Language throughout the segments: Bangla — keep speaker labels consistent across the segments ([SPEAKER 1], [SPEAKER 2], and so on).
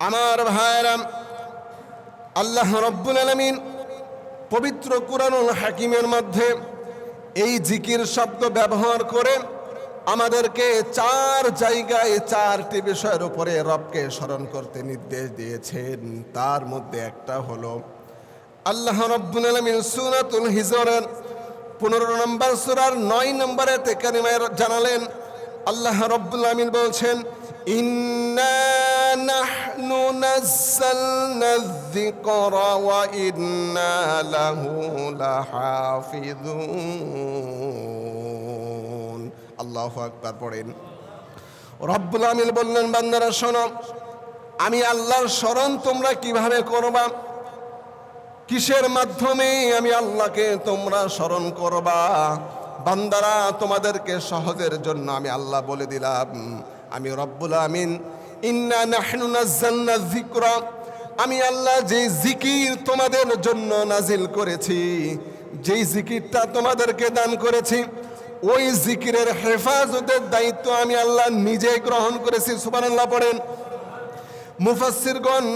[SPEAKER 1] আমার ভাইরাম আল্লাহ রব্বুল আলমিন পবিত্র কুরআনুল হাকিমের মধ্যে এই জিকির শব্দ ব্যবহার করে আমাদেরকে চার জায়গায় চারটি বিষয়ের উপরে রবকে স্মরণ করতে নির্দেশ দিয়েছেন। তার মধ্যে একটা হলো, আল্লাহ রব্বুল আলমিন সুরাতুল হিজরের পনেরো নম্বর সুরার নয় নম্বরে তেকারিমায় জানালেন, আল্লাহ রব্বুল আলমিন বলছেন, ইন্না যিকরা ওয়া ইন্না লাহু লাহাফিজুন আল্লাহু আকবার পড়েন। রব্বুল আমিন বললেন, বান্দারা, শোনো, আমি আল্লাহর স্মরণ তোমরা কীভাবে করবা? কিসের মাধ্যমে আমি আল্লাহকে তোমরা স্মরণ করবা? বান্দারা, তোমাদেরকে সহজের জন্য আমি আল্লাহ বলে দিলাম। আমি রব্বুল আমিন ইন্না নাহনু নাজ্জালনা যিকরা। আমি আল্লাহ যে জিকির তোমাদের জন্য নাজিল করেছি, যেই জিকিরটা তোমাদেরকে দান করেছি, ওই জিকিরের হেফাজতের দায়িত্ব আমি আল্লাহ নিজে গ্রহণ করেছি। সুবহানাল্লাহ পড়েন। মুফাসসিরগণ,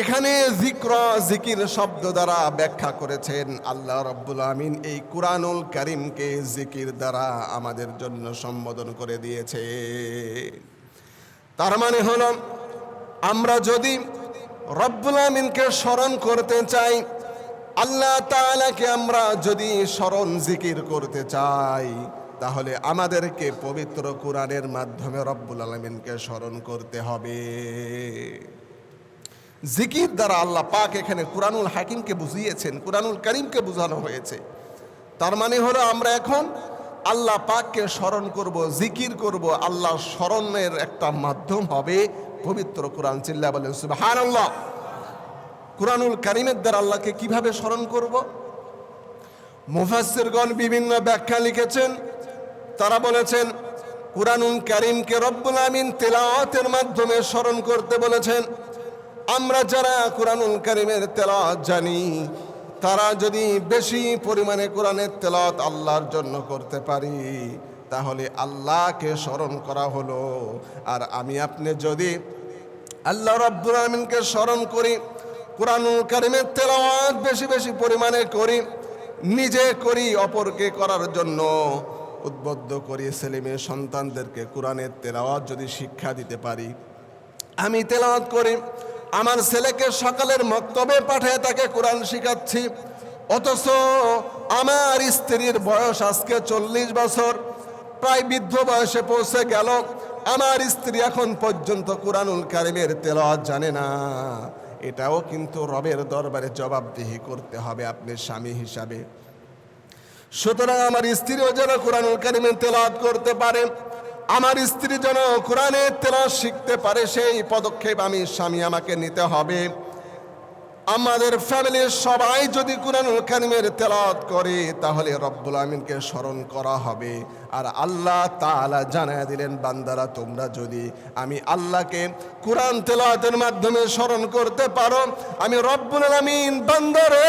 [SPEAKER 1] এখানে জিক্র জিকির শব্দ দ্বারা ব্যাখ্যা করেছেন আল্লাহ রব্বুল আমিন এই কুরআনুল কারিমকে জিকির দ্বারা আমাদের জন্য সম্বোধন করে দিয়েছে। তার মানে হল, আমরা যদি রব্বুল আমিনকে স্মরণ করতে চাই, আল্লাহ তাআলাকে আমরা যদি স্মরণ জিকির করতে চাই, তাহলে আমাদেরকে পবিত্র কোরআনের মাধ্যমে রব্বুল আলমিনকে স্মরণ করতে হবে। জিকির দ্বারা আল্লাহ পাক এখানে কুরআনুল হাকিমকে বুঝিয়েছেন, কুরআনুল করিমকে বোঝানো হয়েছে। তার মানে হলো, আমরা এখন আল্লাহ পাককে স্মরণ করব, জিকির করব আল্লাহ স্মরণের একটা মাধ্যম হবে পবিত্র কোরআন। চিল্লা বলেন সুবহান আল্লাহ কুরআনুল কারিমের দ্বারা আল্লাহকে কীভাবে স্মরণ করব? মুফাসসিরগণ বিভিন্ন ব্যাখ্যা লিখেছেন। তারা বলেছেন, কুরআনুল কারিমকে রব্বুল আমিন তেলাওয়াতের মাধ্যমে স্মরণ করতে বলেছেন। আমরা যারা কোরআনুল কারিমের তেলাওয়াত জানি তারা যদি বেশি পরিমাণে কোরআনের তেলাওয়াত আল্লাহর জন্য করতে পারি, তাহলে আল্লাহকে স্মরণ করা হলো। আর আমি আপনি যদি আল্লাহ রব্বুল আলমিনকে স্মরণ করি, কোরআনুল কারিমের তেলাওয়াত বেশি বেশি পরিমাণে করি, নিজে করি, অপরকে করার জন্য উদ্বুদ্ধ করি, ছেলে মেয়ে সন্তানদেরকে কোরআনের তেলাওয়াত যদি শিক্ষা দিতে পারি। আমি তেলাওয়াত করি আমার ছেলেকে সকালের মক্তবে পাঠায় তাকে কোরআন শিখাচ্ছি। অথচ আমার স্ত্রীর বয়স আজকে চল্লিশ বছর, প্রায় বৃদ্ধ বয়সে পৌঁছে গেল। আমার স্ত্রী এখন পর্যন্ত কোরআনুল কারিমের তেলাওয়াত জানে না। এটাও কিন্তু রবের দরবারে জবাবদিহি করতে হবে আপনি স্বামী হিসাবে। সুতরাং আমার স্ত্রীও যেন কোরআনুল কারিমের তেলাওয়াত করতে পারে। আমার স্ত্রী যেন কোরআনের তেলাওয়াত শিখতে পারে, সেই পদক্ষেপ আমি স্বামী আমাকে নিতে হবে। আমাদের ফ্যামিলির সবাই যদি কোরআনুল কারিমের তেলাওয়াত করে, তাহলে রব্বুল আমিনকে স্মরণ করা হবে। আর আল্লাহ তাআলা জানায় দিলেন, বান্দারা, তোমরা যদি আমি আল্লাহকে কোরআন তেলাওয়াতের মাধ্যমে স্মরণ করতে পারো, আমি রব্বুল আমিন বান্দারে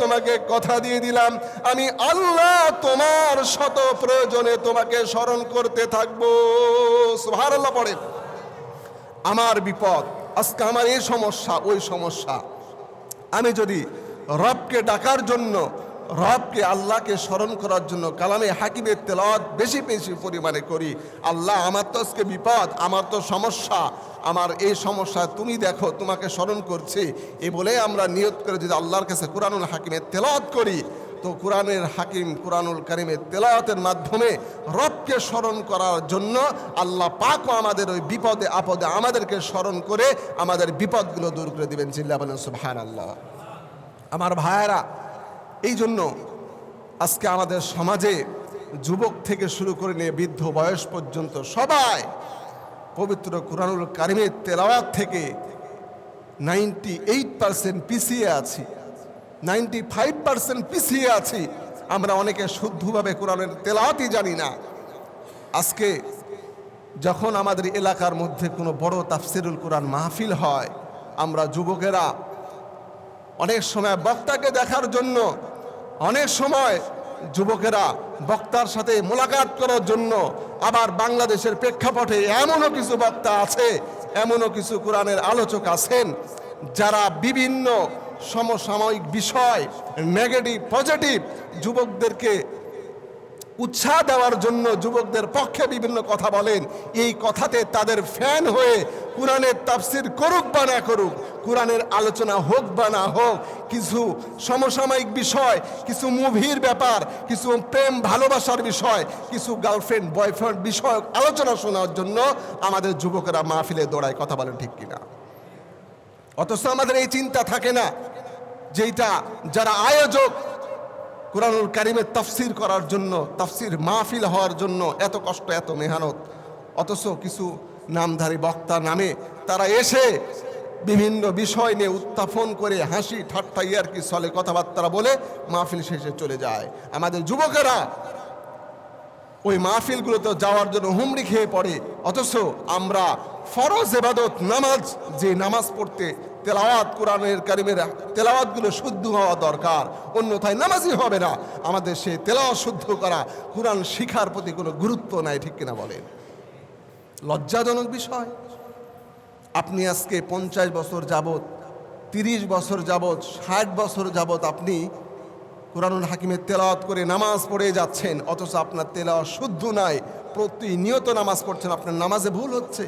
[SPEAKER 1] তোমাকে কথা দিয়ে দিলাম, আমি আল্লাহ তোমার শত প্রয়োজনে তোমাকে স্মরণ করতে থাকব। সুবহানাল্লাহ পড়ে আমার বিপদ, আজকে আমার এই সমস্যা, ওই সমস্যা। আমি যদি রবকে ডাকার জন্য, রবকে আল্লাহকে স্মরণ করার জন্য কালামে হাকিমের তেলাওয়াত বেশি বেশি পরিমাণে করি, আল্লাহ আমার তো আজকে বিপদ, আমার তো সমস্যা, আমার এই সমস্যা তুমি দেখো, তোমাকে স্মরণ করছি। এ বলে আমরা নিয়ত করে যদি আল্লাহর কাছে কোরআনুল হাকিমের তেলাওয়াত করি তো কোরআনের হাকিম কোরআনুল কারিমের তেলাওয়াতের মাধ্যমে রবকে স্মরণ করার জন্য আল্লাহ পাকও আমাদের ওই বিপদে, আপদে আমাদেরকে স্মরণ করে আমাদের বিপদগুলো দূর করে দিবেন চিল্লা বলেন সুবহান আল্লাহ আমার ভাইয়েরা এই জন্য আজকে আমাদের সমাজে যুবক থেকে শুরু করে নিয়ে বৃদ্ধ বয়স পর্যন্ত সবাই পবিত্র কোরআনুল কারিমের তেলাওয়াত থেকে নাইনটি এইট পার্সেন্ট পিছিয়ে আছি। নাইনটি ফাইভ পার্সেন্ট পিছিয়ে আছি। আমরা অনেকে শুদ্ধভাবে কোরআনের তেলাওয়াতই জানি না। আজকে যখন আমাদের এলাকার মধ্যে কোনো বড় তাফসিরুল কোরআন মাহফিল হয়, আমরা যুবকেরা অনেক সময় বক্তাকে দেখার জন্য, অনেক সময় যুবকেরা বক্তার সাথে মোলাকাত করার জন্য আবার বাংলাদেশের প্রেক্ষাপটে এমনও কিছু বক্তা আছে, এমনও কিছু কোরআনের আলোচক আছেন, যারা বিভিন্ন সমসাময়িক বিষয় নেগেটিভ পজিটিভ যুবকদেরকে উৎসাহ দেওয়ার জন্য যুবকদের পক্ষে বিভিন্ন কথা বলেন। এই কথাতে তাদের ফ্যান হয়ে কোরআনের তাফসির করুক বা না করুক, কোরআনের আলোচনা হোক বা না হোক, কিছু সমসাময়িক বিষয়, কিছু মুভির ব্যাপার, কিছু প্রেম, ভালোবাসার বিষয়, কিছু গার্লফ্রেন্ড বয়ফ্রেন্ড বিষয়ক আলোচনা শোনার জন্য আমাদের যুবকেরা মাহফিলে দৌড়ায়, কথা বলেন ঠিক কিনা? অথচ আমাদের এই চিন্তা থাকে না। যেটা যারা আয়োজক কোরআনুল কারিমের তাফসির করার জন্য, তাফসির মাহফিল হওয়ার জন্য এত কষ্ট, এত মেহনত, অথচ কিছু নামধারী বক্তা নামে তারা এসে বিভিন্ন বিষয় নিয়ে উত্থাপন করে হাসি ঠাট্টা ইয়ারকি চলে কথাবার্তা বলে মাহফিল শেষে চলে যায়। আমাদের যুবকেরা ওই মাহফিলগুলোতে যাওয়ার জন্য হুমড়ি খেয়ে পড়ে, অথচ আমরা ফরজ এবাদত নামাজ, যে নামাজ পড়তে তেলাওয়াত কোরআনের কারিমের তেলাওয়াতগুলো শুদ্ধ হওয়া দরকার, অন্যথায় নামাজই হবে না। আমাদের সেই তেলাওয়াত শুদ্ধ করা কোরআন শিখার প্রতি কোনো গুরুত্ব নাই, ঠিক কিনা বলেন? লজ্জাজনক বিষয়। আপনি আজকে পঞ্চাশ বছর যাবত তিরিশ বছর যাবত ষাট বছর যাবত আপনি কোরআনুল হাকিমের তেলাওয়াত করে নামাজ পড়ে যাচ্ছেন, অথচ আপনার তেলাওয়াত শুদ্ধ নাই, প্রতিনিয়ত নামাজ পড়ছেন, আপনার নামাজে ভুল হচ্ছে।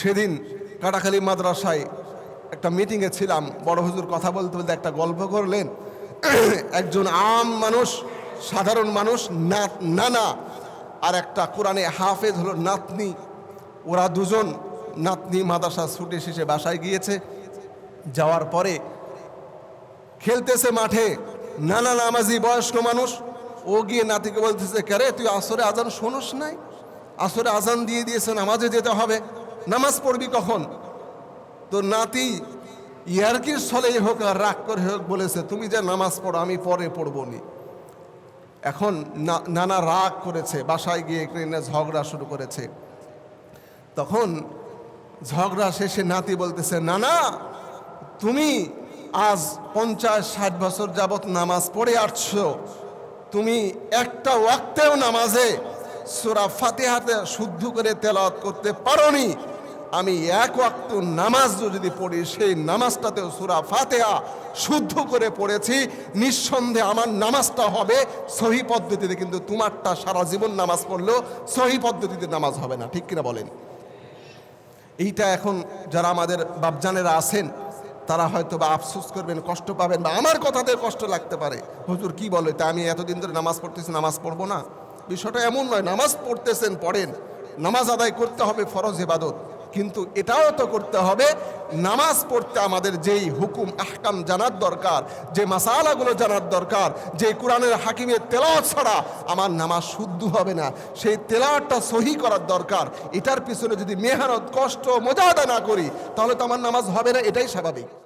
[SPEAKER 1] সেদিন কাটাখালী মাদ্রাসায় একটা মিটিংয়ে ছিলাম। বড় হুজুর কথা বলতে বলতে একটা গল্প করলেন। একজন আম মানুষ, সাধারণ মানুষ নানা, আর একটা কোরআনে হাফেজ হলো নাতনি। ওরা দুজন নাতনি মাদ্রাসা ছুটে শেষে বাসায় গিয়েছে। যাওয়ার পরে খেলতেছে মাঠে। নানা নামাজি, বয়স্ক মানুষ। ও গিয়ে নাতিকে বলতেছে ক্যারে তুই আসরে আজান শোনস নাই? আসরে আজান দিয়ে দিয়েছে, নামাজে যেতে হবে। নামাজ পড়বি কখন? তো নাতি ইয়ারকির ছলেই হোক আর রাগ করে হোক বলেছে, তুমি যে নামাজ পড়ো, আমি পরে পড়ব নি এখন নানা রাগ করেছে, বাসায় গিয়ে এখানে ঝগড়া শুরু করেছে। তখন ঝগড়া শেষে নাতি বলতেছে, নানা, তুমি আজ পঞ্চাশ, ষাট বছর যাবৎ নামাজ পড়ে আসছো। তুমি একটা ওয়াক্তেও নামাজে সুরা ফাতেহাতে শুদ্ধ করে তেলাওয়াত করতে পারোনি। আমি এক ওয়াক্ত নামাজ যদি পড়ি, সেই নামাজটাতেও সুরা ফাতেহা শুদ্ধ করে পড়েছি। নিঃসন্দেহে আমার নামাজটা হবে সহি পদ্ধতিতে, কিন্তু তোমারটা সারা জীবন নামাজ পড়লেও সহি পদ্ধতিতে নামাজ হবে না। ঠিক কিনা বলেন? এইটা এখন যারা আমাদের বাপজানেরা আছেন, তারা হয়তো বা আফসোস করবেন, কষ্ট পাবেন বা আমার কথাতে কষ্ট লাগতে পারে। হুজুর, কি বলে? তা আমি এতদিন ধরে নামাজ পড়তেছি, নামাজ পড়ব না। বিষয়টা এমন নয়, নামাজ পড়তেছেন, পড়েন। নামাজ আদায় করতে হবে ফরজ ইবাদত। কিন্তু এটাও তো করতে হবে, নামাজ পড়তে আমাদের যেই হুকুম, আহকাম জানার দরকার, যে মাসালাগুলো জানার দরকার, যে কোরআনের হাকিমের তেলাওয়াত ছাড়া আমার নামাজ শুদ্ধ হবে না। সেই তেলাওয়াতটা সহি করার দরকার। এটার পিছনে যদি মেহনত, কষ্ট মজাদা না করি, তাহলে তো আমার নামাজ হবে না, এটাই স্বাভাবিক।